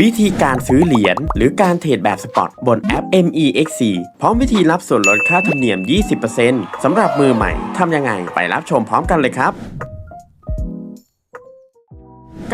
วิธีการซื้อเหรียญหรือการเทรดแบบสปอตบนแอป MEXC พร้อมวิธีรับส่วนลดค่าธรรมเนียม 20%สำหรับมือใหม่ทำยังไงไปรับชมพร้อมกันเลยครับ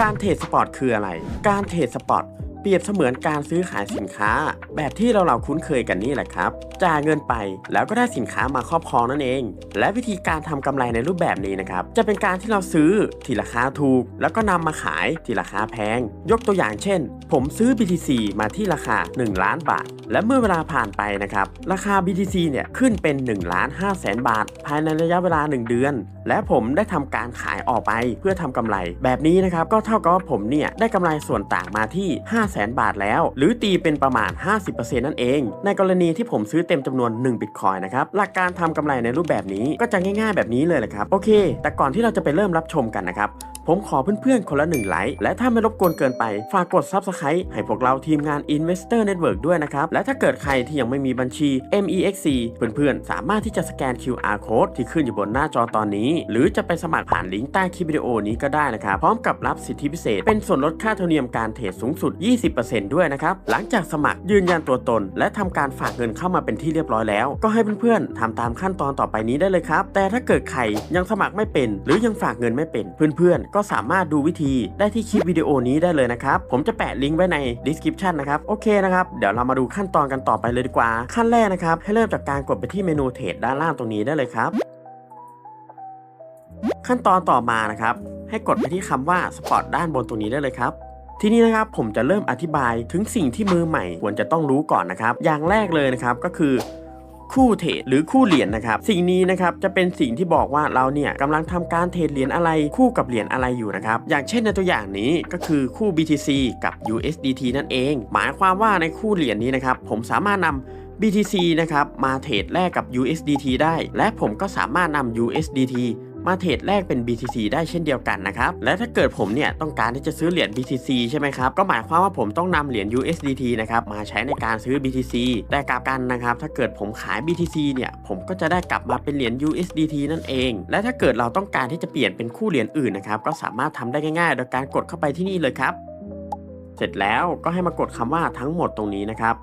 การเทรดสปอร์ตคืออะไร การเทรดสปอร์ต เปรียบเสมือนการซื้อขายสินค้า แบบที่เราเราคุ้นเคยกันนี่แหละครับ จ่ายเงินไปแล้วก็ได้สินค้ามาครอบครองนั่นเอง และวิธีการทำกำไรในรูปแบบนี้นะครับ จะเป็นการที่เราซื้อที่ราคาถูก แล้วก็นำมาขายที่ราคาแพง ยกตัวอย่างเช่น ผมซื้อ BTC มาที่ราคา 1 ล้านบาท และเมื่อเวลาผ่านไปนะครับ ราคา BTC เนี่ยขึ้นเป็น1ล้าน5แสนบาท ภายในระยะเวลา 1 เดือน และผมได้ทำการขายออกไปเพื่อทำกำไร แบบนี้นะครับก็เท่ากับว่าผมเนี่ยได้กำไรส่วนต่างมาที่ 5 0 0แสนบาทแล้ว หรือตีเป็นประมาณ 50%นั่นเอง ในกรณีที่ผมซื้อเต็มจำนวน1บิตคอยนะครับหลักการทำกำไรในรูปแบบนี้ก็จะง่าย ๆ แบบนี้เลยแหละครับโอเค แต่ก่อนที่เราจะไปเริ่มรับชมกันนะครับผมขอเพื่อนๆ คนละหนึ่งไลค์และถ้าไม่รบกวนเกินไป ฝากกด Subscribe ให้พวกเราทีมงาน Investor Network ด้วยนะครับและถ้าเกิดใครที่ยังไม่มีบัญชี MEXC เพื่อนๆ สามารถที่จะสแกน QR Code ที่ขึ้นอยู่บนหน้าจอตอนนี้ หรือจะไปสมัครผ่านลิงก์ใต้คลิปวิดีโอนี้ก็ได้นะครับ พร้อมกับรับสิทธิพิเศษ เป็นส่วนลดค่าธรรมเนียมการเทรดสูงสุด 20%ด้วยนะครับ หลังจากสมัครยืนยันตัวตน และทำการฝากเงินเข้ามาเป็นที่เรียบร้อยแล้ว ก็ให้เพื่อนๆทำตามขั้นตอนต่อไปนี้ได้เลยครับ แต่ถ้าเกิดใครยังสมัครไม่เป็น หรือยังฝากเงินไม่เป็น เพื่อนๆ ก็สามารถดูวิธีได้ที่คลิปวิดีโอนี้ได้เลยนะครับ ผมจะแปะลิงก์ไว้ใน description นะครับ โอเคนะครับ เดี๋ยวเรามาดูขั้นนตอนกันต่อไปเลยดีกว่า ขั้นแรกนะครับ ให้เริ่มจากการกดไปที่เมนูเทรดด้านล่างตรงนี้ได้เลยครับ ขั้นตอนต่อมานะครับ ให้กดไปที่คำว่าสปอร์ตด้านบนตรงนี้ได้เลยครับทีนี้นะครับผมจะเริ่มอธิบายถึงสิ่งที่มือใหม่ควรจะต้องรู้ก่อนนะครับ อย่างแรกเลยนะครับก็คือ คู่เทรดหรือคู่เหรียญนะครับสิ่งนี้นะครับจะเป็นสิ่งที่บอกว่าเราเนี่ยกำลังทำการเทรดเหรียญอะไรคู่กับเหรียญอะไรอยู่นะครับอย่างเช่นในตัวอย่างนี้ก็คือคู่ BTC กับ USDT นั่นเอง หมายความว่าในคู่เหรียญนี้นะครับผมสามารถนำ BTC นะครับมาเทรดแลกกับ USDT ได้ และผมก็สามารถนำ USDT มาเทรดแลกเป็น BTC ได้เช่นเดียวกันนะครับ และถ้าเกิดผมเนี่ยต้องการที่จะซื้อเหรียญ BTC ใช่ไหมครับ ก็หมายความว่าผมต้องนำเหรียญ USDT นะครับมาใช้ในการซื้อ BTC แต่กลับกันนะครับ ถ้าเกิดผมขาย BTC เนี่ยผมก็จะได้กลับมาเป็นเหรียญ USDT นั่นเอง และถ้าเกิดเราต้องการที่จะเปลี่ยนเป็นคู่เหรียญอื่นนะครับก็สามารถทำได้ง่ายๆ โดยการกดเข้าไปที่นี่เลยครับ เสร็จแล้วก็ให้มากดคำว่าทั้งหมดตรงนี้นะครับ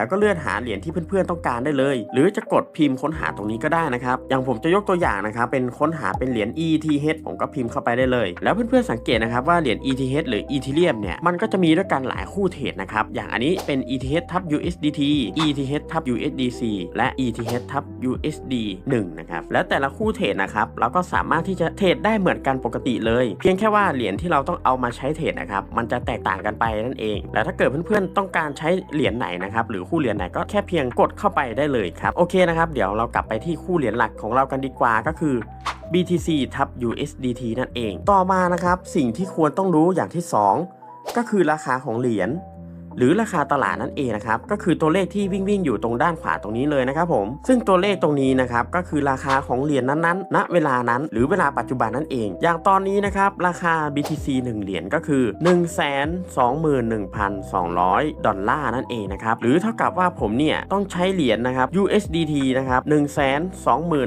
แล้วก็เลื่อนหาเหรียญที่เพื่อนๆต้องการได้เลย หรือจะกดพิมพ์ค้นหาตรงนี้ก็ได้นะครับ อย่างผมจะยกตัวอย่างนะครับ เป็นค้นหาเป็นเหรียญ ETH ผมก็พิมพ์เข้าไปได้เลย แล้วเพื่อนๆสังเกตนะครับว่าเหรียญ ETH หรือ Ethereum เนี่ย มันก็จะมีด้วยกันหลายคู่เทรดนะครับ อย่างอันนี้เป็น ETH ทับ USDT ETH ทับ USDC และ ETH ทับ USD 1นะครับ แล้วแต่ละคู่เทรดนะครับ เราก็สามารถที่จะเทรดได้เหมือนกันปกติเลย เพียงแค่ว่าเหรียญที่เราต้องเอามาใช้เทรดนะครับ มันจะแตกต่างกันไปนั่นเอง แล้วถ้าเกิดเพื่อนๆต้องการใช้เหรียญไหนนะครับ หรือคู่เหรียญไหนก็แค่เพียงกดเข้าไปได้เลยครับ โอเคนะครับ เดี๋ยวเรากลับไปที่คู่เหรียญหลักของเรากันดีกว่าก็คือ BTC ทับ USDT นั่นเอง ต่อมานะครับ สิ่งที่ควรต้องรู้อย่างที่ 2 ก็คือราคาของเหรียญ หรือราคาตลาดนั่นเองนะครับก็คือตัวเลขที่วิ่งวิ่งอยู่ตรงด้านขวาตรงนี้เลยนะครับผม ซึ่งตัวเลขตรงนี้นะครับก็คือราคาของเหรียญนั้นๆ ณ เวลานั้น หรือเวลาปัจจุบันนั่นเอง อย่างตอนนี้นะครับราคา BTC 1 เหรียญก็คือ 121,200 ดอลลาร์นั่นเองนะครับหรือเท่ากับว่าผมเนี่ยต้องใช้เหรียญนะครับ USDT นะครับ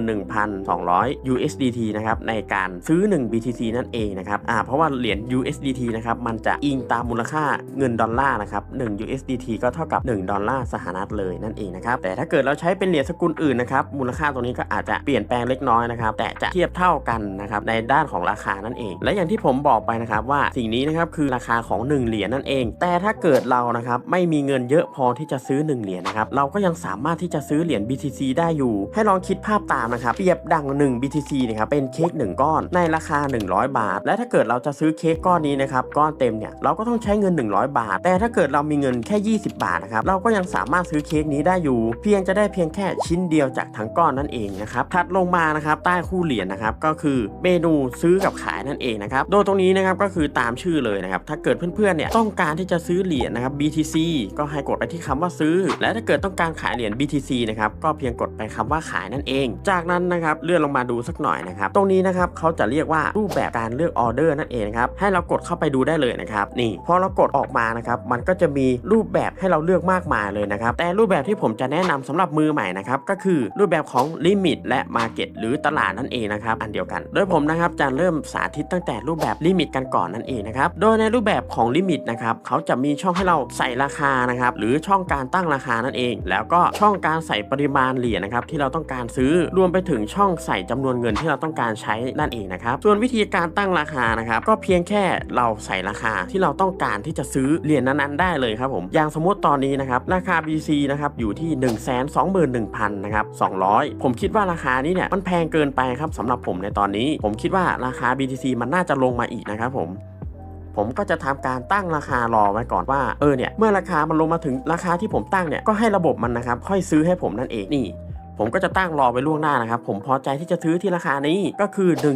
121,200 USDT นะครับในการซื้อ 1 BTC นั่นเองนะครับอ่าเพราะว่าเหรียญ USDT นะครับมันจะอิงตามมูลค่าเงินดอลลาร์นะครับ1 USDT ก็เท่ากับ 1 ดอลลาร์สหรัฐเลยนั่นเองนะครับ แต่ถ้าเกิดเราใช้เป็นเหรียญสกุลอื่นนะครับมูลค่าตรงนี้ก็อาจจะเปลี่ยนแปลงเล็กน้อยนะครับแต่จะเทียบเท่ากันนะครับในด้านของราคานั่นเอง และอย่างที่ผมบอกไปนะครับว่าสิ่งนี้นะครับคือราคาของ 1 เหรียญนั่นเอง แต่ถ้าเกิดเรานะครับไม่มีเงินเยอะพอที่จะซื้อ 1 เหรียญนะครับเราก็ยังสามารถที่จะซื้อเหรียญ BTC ได้อยู่ ให้ลองคิดภาพตามนะครับเปรียบดัง 1 BTC นะครับเป็นเค้ก1ก้อนในราคา 100 บาท และถ้าเกิดเราจะซื้อเค้กก้อนนี้นะครับก้อนเต็มเนี่ยเราก็ต้องใช้เงิน 100 บาท แต่ถ้าเกิดเรามีเงินแค่ 20 บาทนะครับเราก็ยังสามารถซื้อเค้กนี้ได้อยู่ เพียงจะได้เพียงแค่ชิ้นเดียวจากทั้งก้อนนั่นเองนะครับถัดลงมานะครับใต้คู่เหรียญนะครับก็คือเมนูซื้อกับขายนั่นเองนะครับโดยตรงนี้นะครับก็คือตามชื่อเลยนะครับถ้าเกิดเพื่อนๆเนี่ยต้องการที่จะซื้อเหรียญนะครับ BTC ก็ให้กดไปที่คำว่าซื้อ และถ้าเกิดต้องการขายเหรียญ BTC นะครับก็เพียงกดไปคำว่าขายนั่นเอง จากนั้นนะครับเลื่อนลงมาดูสักหน่อยนะครับตรงนี้นะครับเขาจะเรียกว่ารูปแบบการเลือกออเดอร์นั่นเองครับให้เรากดเข้าไปดูได้เลยนะครับนี่พอเรากดออกมานะครับมันก็จะมีรูปแบบให้เราเลือกมากมายเลยนะครับ แต่รูปแบบที่ผมจะแนะนำสำหรับมือใหม่นะครับ ก็คือรูปแบบของลิมิตและมาเก็ตหรือตลาดนั่นเองนะครับ อันเดียวกัน โดยผมนะครับจะเริ่มสาธิตตั้งแต่รูปแบบลิมิตกันก่อนนั่นเองนะครับ โดยในรูปแบบของลิมิตนะครับเขาจะมีช่องให้เราใส่ราคานะครับหรือช่องการตั้งราคานั่นเอง แล้วก็ช่องการใส่ปริมาณเหรียญนะครับที่เราต้องการซื้อรวมไปถึงช่องใส่จำนวนเงินที่เราต้องการใช้นั่นเองนะครับส่วนวิธีการตั้งราคานะครับก็เพียงแค่เราใส่ราคาที่เราต้องการที่จะซื้อเหรียญนั้นๆได้เลยครับผม อย่างสมมติตอนนี้นะครับราคา BC นะครับอยู่ที่ 1 2 1 0 0 0นะครับ200 ผมคิดว่าราคานี้เนี่ยมันแพงเกินไปครับสำหรับผมในตอนนี้ ผมคิดว่าราคา BTC มันน่าจะลงมาอีกนะครับผมผมก็จะทำการตั้งราคารอไว้ก่อนว่าเออเนี่ยเมื่อราคามันลงมาถึงราคาที่ผมตั้งเนี่ยก็ให้ระบบมันนะครับค่อยซื้อให้ผมนั่นเองนี่ ผมก็จะตั้งรอไว้ล่วงหน้านะครับ ผมพอใจที่จะซื้อที่ราคานี้ก็คือ 1 2 1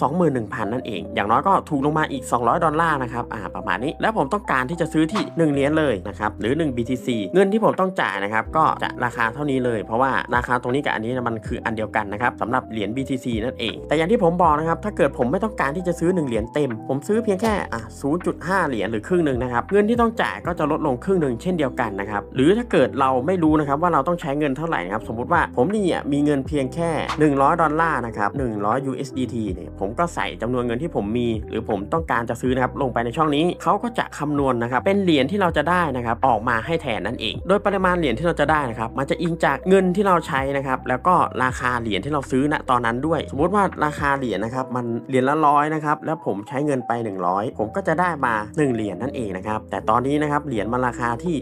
0 0 0 นั่นเอง อย่างน้อยก็ถูกลงมาอีก 200 ดอลลาร์นะครับอ่าประมาณนี้ แล้วผมต้องการที่จะซื้อที่ 1 เหรียญเลยนะครับหรือ 1 BTC เงินที่ผมต้องจ่ายนะครับก็จะราคาเท่านี้เลย เพราะว่าราคาตรงนี้กับอันนี้มันคืออันเดียวกันนะครับสำหรับเหรียญ BTC นั่นเอง แต่อย่างที่ผมบอกนะครับถ้าเกิดผมไม่ต้องการที่จะซื้อ 1 เหรียญเต็ม ผมซื้อเพียงแค่อะ0.5 เหรียญหรือครึ่งหนึ่งนะครับเงินที่ต้องจ่ายก็จะลดลงครึ่งหนึ่งเช่นเดียวกันนะครับหรือถ้าเกิดเราไม่รู้นะครับว่าเราต้องใช้เงินเท่าไหร่นะครับสมมติว่าผมนี่มีเงินเพียงแค่ 100 ดอลลาร์นะครับ 100 USDT เนี่ยผมก็ใส่จำนวนเงินที่ผมมี หรือผมต้องการจะซื้อนะครับลงไปในช่องนี้เขาก็จะคำนวณนะครับเป็นเหรียญที่เราจะได้นะครับออกมาให้แทนนั่นเอง โดยปริมาณเหรียญที่เราจะได้นะครับมันจะอิงจากเงินที่เราใช้นะครับแล้วก็ราคาเหรียญที่เราซื้อณตอนนั้นด้วย สมมติว่าราคาเหรียญนะครับมันเหรียญละร้อยนะครับแล้วผมใช้เงินไป 100 ผมก็จะได้มา 1 เหรียญนั่นเองนะครับแต่ตอนนี้นะครับเหรียญมันราคาที่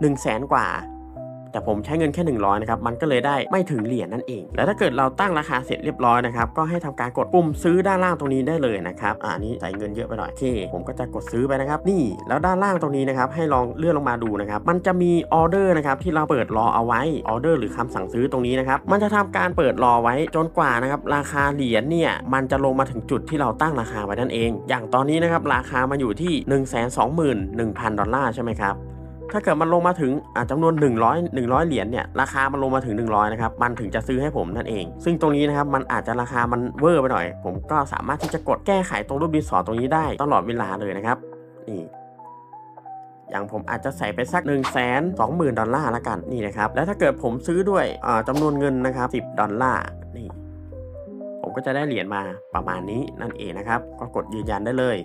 1 0 0 0 0แสนกว่า แต่ผมใช้เงินแค่ 100นะครับมันก็เลยได้ไม่ถึงเหรียญนั่นเอง แล้วถ้าเกิดเราตั้งราคาเสร็จเรียบร้อยนะครับก็ให้ทำการกดปุ่มซื้อด้านล่างตรงนี้ได้เลยนะครับอ่านี่ใส่เงินเยอะไปหน่อยโอเค ผมก็จะกดซื้อไปนะครับ นี่แล้วด้านล่างตรงนี้นะครับให้ลองเลื่อนลงมาดูนะครับมันจะมีออเดอร์นะครับที่เราเปิดรอเอาไว้ออเดอร์หรือคำสั่งซื้อตรงนี้นะครับมันจะทำการเปิดรอไว้จนกว่านะครับราคาเหรียญเนี่ยมันจะลงมาถึงจุดที่เราตั้งราคาไว้นั่นเอง อย่างตอนนี้นะครับราคามาอยู่ที่ 1 2 1 0 0 0 ดอลลาร์ใช่ไหมครับ ถ้าเกิดมันลงมาถึงอ่าจำนวน 100 100 เหรียญเนี่ยราคามันลงมาถึง 100 นะครับ มันถึงจะซื้อให้ผมนั่นเอง ซึ่งตรงนี้นะครับมันอาจจะราคามันเวอร์ไปหน่อย ผมก็สามารถที่จะกดแก้ไขตรงรูปดินสอตรงนี้ได้ตลอดเวลาเลยนะครับนี่อย่างผมอาจจะใส่ไปสัก1นึ่งแสนสองหมื่นดอลลาร์ละกันนี่นะครับแล้วถ้าเกิดผมซื้อด้วยอ่าจำนวนเงินนะครับ10ดอลลาร์นี่ ผมก็จะได้เหรียญมาประมาณนี้นั่นเองนะครับ ก็กดยืนยันได้เลย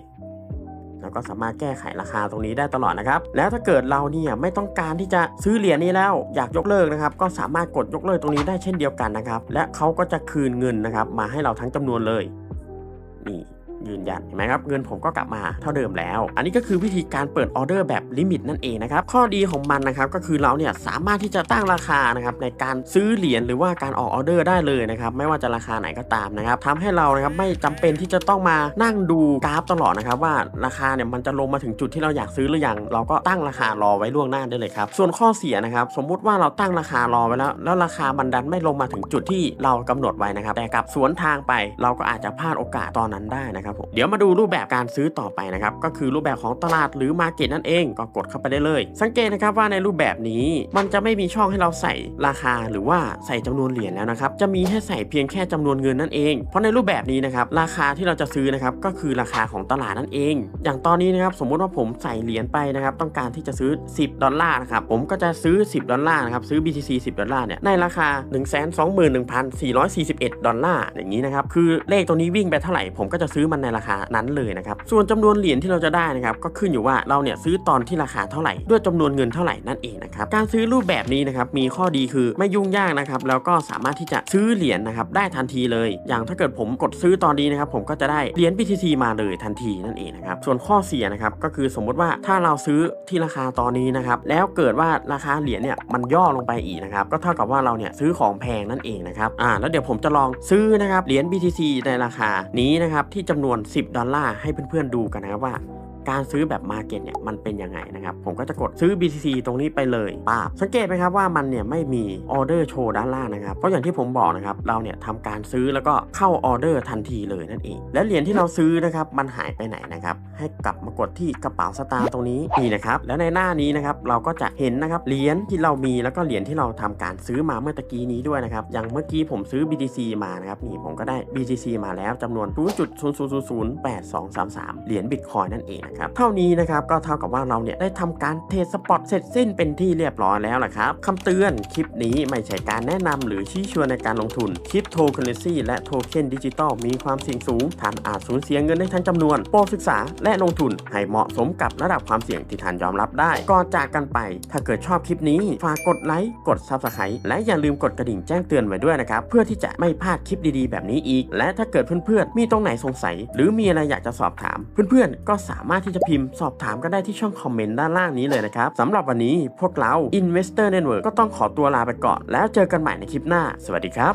แล้วก็สามารถแก้ไขราคาตรงนี้ได้ตลอดนะครับ แล้วถ้าเกิดเราเนี่ยไม่ต้องการที่จะซื้อเหรียญนี้แล้วอยากยกเลิกนะครับ ก็สามารถกดยกเลิกตรงนี้ได้เช่นเดียวกันนะครับ และเขาก็จะคืนเงินนะครับ มาให้เราทั้งจำนวนเลยนี่ ยืนยันเห็นไหมครับเงินผมก็กลับมาเท่าเดิมแล้ว อันนี้ก็คือวิธีการเปิดออเดอร์แบบลิมิตนั่นเองนะครับข้อดีของมันนะครับก็คือเราเนี่ยสามารถที่จะตั้งราคานะครับในการซื้อเหรียญหรือว่าการออกออเดอร์ได้เลยนะครับไม่ว่าจะราคาไหนก็ตามนะครับทำให้เรานะครับไม่จำเป็นที่จะต้องมานั่งดูกราฟตลอดนะครับว่าราคาเนี่ยมันจะลงมาถึงจุดที่เราอยากซื้อหรือยังเราก็ตั้งราคารอไว้ล่วงหน้าได้เลยครับส่วนข้อเสียนะครับสมมุติว่าเราตั้งราคารอไว้แล้ว แล้วราคามันดันไม่ลงมาถึงจุดที่เรากำหนดไว้นะครับแต่กลับสวนทางไปเราก็อาจจะพลาดโอกาสตอนนั้นได้นะครับผมเดี๋ยวมาดูรูปแบบการซื้อต่อไปนะครับก็คือรูปแบบของตลาดหรือมาเก็ตนั่นเองก็กดเข้าไปได้เลย สังเกตนะครับว่าในรูปแบบนี้มันจะไม่มีช่องให้เราใส่ราคาหรือว่าใส่จำนวนเหรียญแล้วนะครับจะมีให้ใส่เพียงแค่จำนวนเงินนั่นเอง เพราะในรูปแบบนี้นะครับราคาที่เราจะซื้อนะครับก็คือราคาของตลาดนั่นเอง อย่างตอนนี้นะครับสมมุติว่าผมใส่เหรียญไปนะครับต้องการที่จะซื้อ 10 ดอลลาร์นะครับผมก็จะซื้อ 10 ดอลลาร์นะครับซื้อ BTC 10 ดอลลาร์เนี่ยในราคา 121,441 ดอลลาร์อย่างนี้นะครับคือเลขตัวนี้วิ่งไปเท่าไหร่ผมก็จะซื้อมันในราคานั้นเลยนะครับ ส่วนจำนวนเหรียญที่เราจะได้นะครับก็ขึ้นอยู่ว่าเราเนี่ยซื้อตอนที่ราคาเท่าไหร่ด้วยจำนวนเงินเท่าไหร่นั่นเองนะครับการซื้อรูปแบบนี้นะครับมีข้อดีคือไม่ยุ่งยากนะครับแล้วก็สามารถที่จะซื้อเหรียญนะครับได้ทันทีเลย อย่างถ้าเกิดผมกดซื้อตอนนี้นะครับผมก็จะได้เหรียญ BTC มาเลยทันทีนั่นเองนะครับส่วนข้อเสียนะครับก็คือสมมติว่าถ้าเราซื้อที่ราคาตอนนี้นะครับแล้วเกิดว่าราคาเหรียญเนี่ยมันย่อลงไปอีกนะครับก็เท่ากับว่าเราเนี่ยซื้อของแพงนั่นเองนะครับอ่าแล้วเดี๋ยวผมจะลองซื้อนะครับเหรียญ BTC ในราคานี้นะครับที่จำนวน 10 ดอลลาร์ให้เพื่อนๆดูกันนะครับว่า การซื้อแบบมาเก็ตเนี่ยมันเป็นยังไงนะครับผมก็จะกดซื้อ BTC ตรงนี้ไปเลยป้าสังเกตไหมครับว่ามันเนี่ยไม่มีออเดอร์โชว์ด้านล่างนะครับเพราะอย่างที่ผมบอกนะครับเราเนี่ยทำการซื้อแล้วก็เข้าออเดอร์ทันทีเลยนั่นเอง และเหรียญที่เราซื้อนะครับมันหายไปไหนนะครับให้กลับมากดที่กระเป๋าสตางค์ตรงนี้นี่นะครับแล้วในหน้านี้นะครับเราก็จะเห็นนะครับเหรียญที่เรามีแล้วก็เหรียญที่เราทำการซื้อมาเมื่อตะกี้นี้ด้วยนะครับอย่างเมื่อกี้ผมซื้อ BTC มานะครับนี่ผมก็ได้ BTC มาแล้วจำนวน0.0008233เหรียญบิตคอยนั่นเองนะครับเท่านี้นะครับก็เท่ากับว่าเราเนี่ยได้ทำการเทรดสปอตเสร็จสิ้นเป็นที่เรียบร้อยแล้วล่ะครับคำเตือนคลิปนี้ไม่ใช่การแนะนำหรือชี้ชวนในการลงทุนคริปโตเคอเรนซีและโทเค็นดิจิตอลมีความเสี่ยงสูงท่านอาจสูญเสียเงินได้ทั้งจำนวน โปรศึกษาและลงทุนให้เหมาะสมกับระดับความเสี่ยงที่ท่านยอมรับได้ก่อนจากกันไป ถ้าเกิดชอบคลิปนี้ฝากกดไลค์กด Subscribe และอย่าลืมกดกระดิ่งแจ้งเตือนไว้ด้วยนะครับเพื่อที่จะไม่พลาดคลิปดีๆ แบบนี้อีก และถ้าเกิดเพื่อนๆมีตรงไหนสงสัย หรือมีอะไรอยากจะสอบถาม เพื่อนๆก็สามารถที่จะพิมพ์สอบถามกันได้ที่ช่องคอมเมนต์ด้านล่างนี้เลยนะครับสำหรับวันนี้พวกเรา Investor Network ก็ต้องขอตัวลาไปก่อน แล้วเจอกันใหม่ในคลิปหน้า สวัสดีครับ